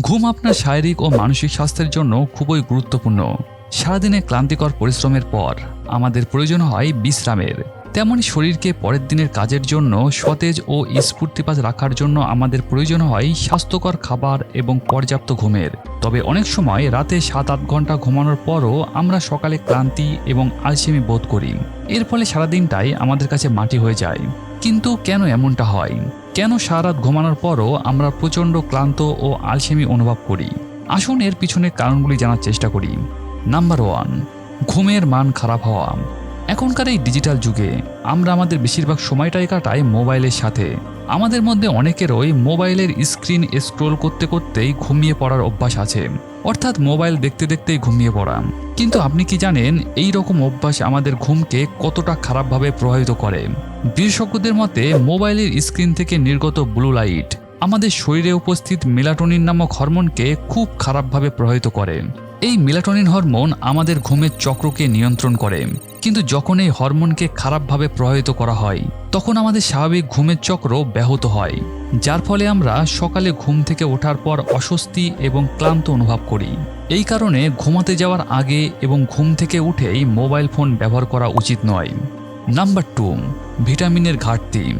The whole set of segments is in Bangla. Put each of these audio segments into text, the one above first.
ঘুম আপনার শারীরিক ও মানসিক স্বাস্থ্যের জন্য খুবই গুরুত্বপূর্ণ। সারাদিনে ক্লান্তিকর পরিশ্রমের পর আমাদের প্রয়োজন হয় বিশ্রামের। তেমনি শরীরকে পরের দিনের কাজের জন্য সতেজ ও স্ফূর্তিপাত রাখার জন্য আমাদের প্রয়োজন হয় স্বাস্থ্যকর খাবার এবং পর্যাপ্ত ঘুমের। তবে অনেক সময় রাতে সাত আট ঘণ্টা ঘুমানোর পরও আমরা সকালে ক্লান্তি এবং আলসেমি বোধ করি। এর ফলে সারাদিনটাই আমাদের কাছে মাটি হয়ে যায়। কিন্তু কেন এমনটা হয়? কেন সারা রাত ঘুমানোর পরও আমরা প্রচণ্ড ক্লান্ত ও আলসেমি অনুভব করি? আসুন এর পিছনে কারণগুলি জানার চেষ্টা করি। নাম্বার ওয়ান, ঘুমের মান খারাপ হওয়া। এখনকার এই ডিজিটাল যুগে আমরা আমাদের বেশিরভাগ সময়টাই কাটাই মোবাইলের সাথে। আমাদের মধ্যে অনেকেরই মোবাইলের স্ক্রিন স্ক্রোল করতে করতেই ঘুমিয়ে পড়ার অভ্যাস আছে। অর্থাৎ মোবাইল দেখতে দেখতেই ঘুমিয়ে পড়া। কিন্তু আপনি কি জানেন এই রকম অভ্যাস আমাদের ঘুমকে কতটা খারাপভাবে প্রভাবিত করে? বিশেষজ্ঞদের মতে, মোবাইলের স্ক্রিন থেকে নির্গত ব্লু লাইট আমাদের শরীরে উপস্থিত মেলাটোনিন নামক হরমোনকে খুব খারাপভাবে প্রভাবিত করে। এই মেলাটোনিন হরমোন আমাদের ঘুমের চক্রকে নিয়ন্ত্রণ করে। কিন্তু যখন এই হরমোনকে খারাপভাবে প্রভাবিত করা হয়, তখন আমাদের স্বাভাবিক ঘুমের চক্র ব্যাহত হয়। যার ফলে আমরা সকালে ঘুম থেকে ওঠার পর অস্বস্তি এবং ক্লান্ত অনুভব করি। এই কারণে ঘুমাতে যাওয়ার আগে এবং ঘুম থেকে উঠেই মোবাইল ফোন ব্যবহার করা উচিত নয়। নাম্বার টু ভিটামিনের ঘাটতি।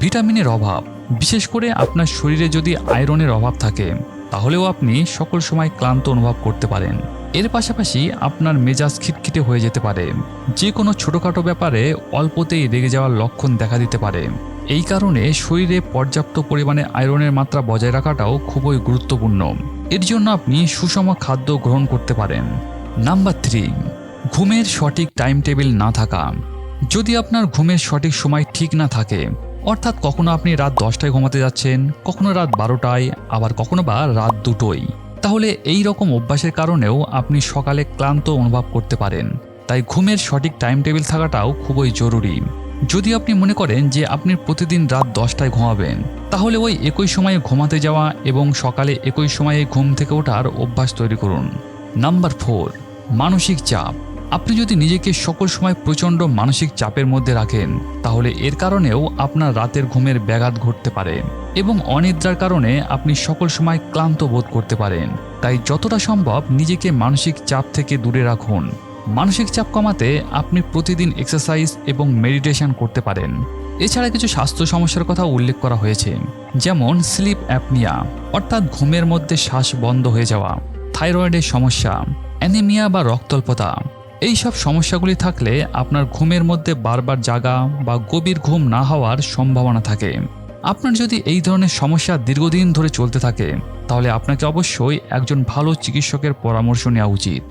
ভিটামিনের অভাব। বিশেষ করে আপনার শরীরে যদি আয়রনের অভাব থাকে, তাহলেও আপনি সকল সময় ক্লান্ত অনুভব করতে পারেন। এর পাশাপাশি আপনার মেজাজ খিটখিটে হয়ে যেতে পারে। যে কোনো ছোটোখাটো ব্যাপারে অল্পতেই রেগে যাওয়ার লক্ষণ দেখা দিতে পারে। এই কারণে শরীরে পর্যাপ্ত পরিমাণে আয়রনের মাত্রা বজায় রাখাটাও খুবই গুরুত্বপূর্ণ। এর জন্য আপনি সুষম খাদ্য গ্রহণ করতে পারেন। নাম্বার থ্রি ঘুমের সঠিক টাইম টেবিল না থাকা। যদি আপনার ঘুমের সঠিক সময় ঠিক না থাকে, অর্থাৎ কখনো আপনি রাত দশটায় ঘুমাতে যাচ্ছেন, কখনো রাত বারোটায়, আবার কখনো বা রাত দুটোই তাহলে এই রকম অভ্যাসের কারণেও আপনি সকালে ক্লান্ত অনুভব করতে পারেন। তাই ঘুমের সঠিক টাইম টেবিল থাকাটাও খুবই জরুরি। যদি আপনি মনে করেন যে আপনি প্রতিদিন রাত দশটায় ঘুমাবেন, তাহলে ওই একই সময়ে ঘুমাতে যাওয়া এবং সকালে একই সময়ে ঘুম থেকে ওঠার অভ্যাস তৈরি করুন। নাম্বার ফোর মানসিক চাপ। আপনি যদি নিজেকে সকল সময় প্রচণ্ড মানসিক চাপের মধ্যে রাখেন, তাহলে এর কারণেও আপনার রাতের ঘুমের ব্যাঘাত ঘটতে পারে এবং অনিদ্রার কারণে আপনি সকল সময় ক্লান্ত বোধ করতে পারেন। তাই যতটা সম্ভব নিজেকে মানসিক চাপ থেকে দূরে রাখুন। মানসিক চাপ কমাতে আপনি প্রতিদিন এক্সারসাইজ এবং মেডিটেশন করতে পারেন। এছাড়া কিছু স্বাস্থ্য সমস্যার কথা উল্লেখ করা হয়েছে, যেমন স্লিপ অ্যাপনিয়া অর্থাৎ ঘুমের মধ্যে শ্বাস বন্ধ হয়ে যাওয়া, থাইরয়েডের সমস্যা অ্যানিমিয়া বা রক্তল্পতা। এই সব সমস্যাগুলি থাকলে আপনার ঘুমের মধ্যে বারবার জাগা বা গভীর ঘুম না হওয়ার সম্ভাবনা থাকে। আপনার যদি এই ধরনের সমস্যা দীর্ঘদিন ধরে চলতে থাকে, তাহলে আপনাকে অবশ্যই একজন ভালো চিকিৎসকের পরামর্শ নেওয়া উচিত।